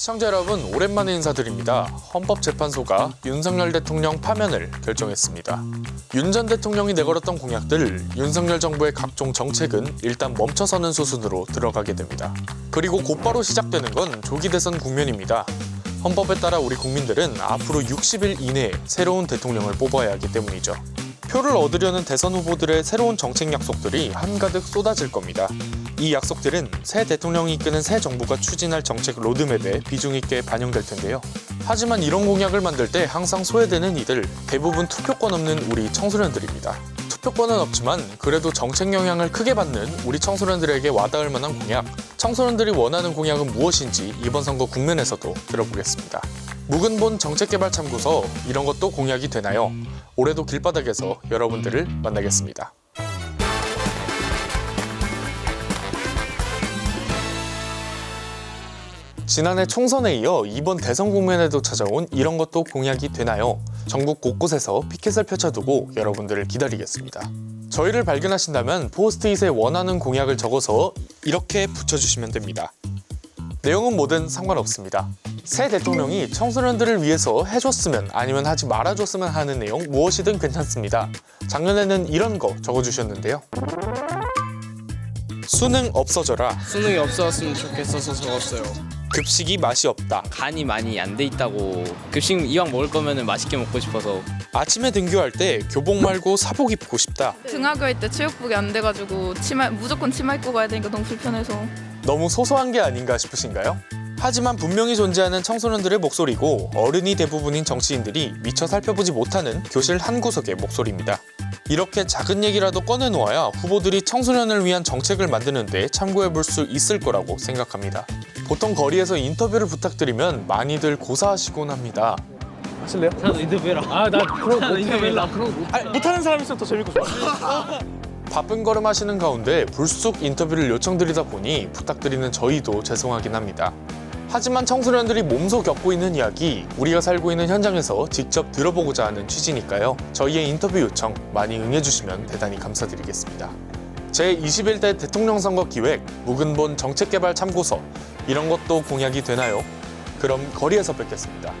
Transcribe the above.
시청자 여러분 오랜만에 인사드립니다. 헌법재판소가 윤석열 대통령 파면을 결정했습니다. 윤 전 대통령이 내걸었던 공약들, 윤석열 정부의 각종 정책은 일단 멈춰서는 수순으로 들어가게 됩니다. 그리고 곧바로 시작되는 건 조기 대선 국면입니다. 헌법에 따라 우리 국민들은 앞으로 60일 이내에 새로운 대통령을 뽑아야 하기 때문이죠. 표를 얻으려는 대선 후보들의 새로운 정책 약속들이 한가득 쏟아질 겁니다. 이 약속들은 새 대통령이 이끄는 새 정부가 추진할 정책 로드맵에 비중 있게 반영될 텐데요. 하지만 이런 공약을 만들 때 항상 소외되는 이들 대부분 투표권 없는 우리 청소년들입니다. 투표권은 없지만 그래도 정책 영향을 크게 받는 우리 청소년들에게 와닿을 만한 공약, 청소년들이 원하는 공약은 무엇인지 이번 선거 국면에서도 들어보겠습니다. 묵은본 정책개발참고서 이런 것도 공약이 되나요? 올해도 길바닥에서 여러분들을 만나겠습니다. 지난해 총선에 이어 이번 대선 국면에도 찾아온 이런 것도 공약이 되나요? 전국 곳곳에서 피켓을 펼쳐두고 여러분들을 기다리겠습니다. 저희를 발견하신다면 포스트잇에 원하는 공약을 적어서 이렇게 붙여주시면 됩니다. 내용은 뭐든 상관없습니다. 새 대통령이 청소년들을 위해서 해줬으면 아니면 하지 말아줬으면 하는 내용 무엇이든 괜찮습니다. 작년에는 이런 거 적어주셨는데요. 수능 없어져라. 수능이 없어졌으면 좋겠어서 적었어요. 급식이 맛이 없다. 간이 많이 안 돼 있다고 급식 이왕 먹을 거면 맛있게 먹고 싶어서 아침에 등교할 때 교복 말고 사복 입고 싶다. 등하교할 때 체육복이 안 돼가지고 치마 무조건 치마 입고 가야 되니까 너무 불편해서 너무 소소한 게 아닌가 싶으신가요? 하지만 분명히 존재하는 청소년들의 목소리고 어른이 대부분인 정치인들이 미처 살펴보지 못하는 교실 한 구석의 목소리입니다. 이렇게 작은 얘기라도 꺼내놓아야 후보들이 청소년을 위한 정책을 만드는데 참고해 볼 수 있을 거라고 생각합니다. 보통 거리에서 인터뷰를 부탁드리면 많이들 고사하시곤 합니다. 하실래요? 나도 인터뷰해라. 아, 나 그런 거 인터뷰해라. 그런 거 아니, 못하는 사람 있으면 더 재밌고 좋아. 바쁜 걸음 하시는 가운데 불쑥 인터뷰를 요청드리다 보니 부탁드리는 저희도 죄송하긴 합니다. 하지만 청소년들이 몸소 겪고 있는 이야기, 우리가 살고 있는 현장에서 직접 들어보고자 하는 취지니까요. 저희의 인터뷰 요청 많이 응해주시면 대단히 감사드리겠습니다. 제21대 대통령 선거 기획, 묵은본 정책개발 참고서, 이런 것도 공약이 되나요? 그럼 거리에서 뵙겠습니다.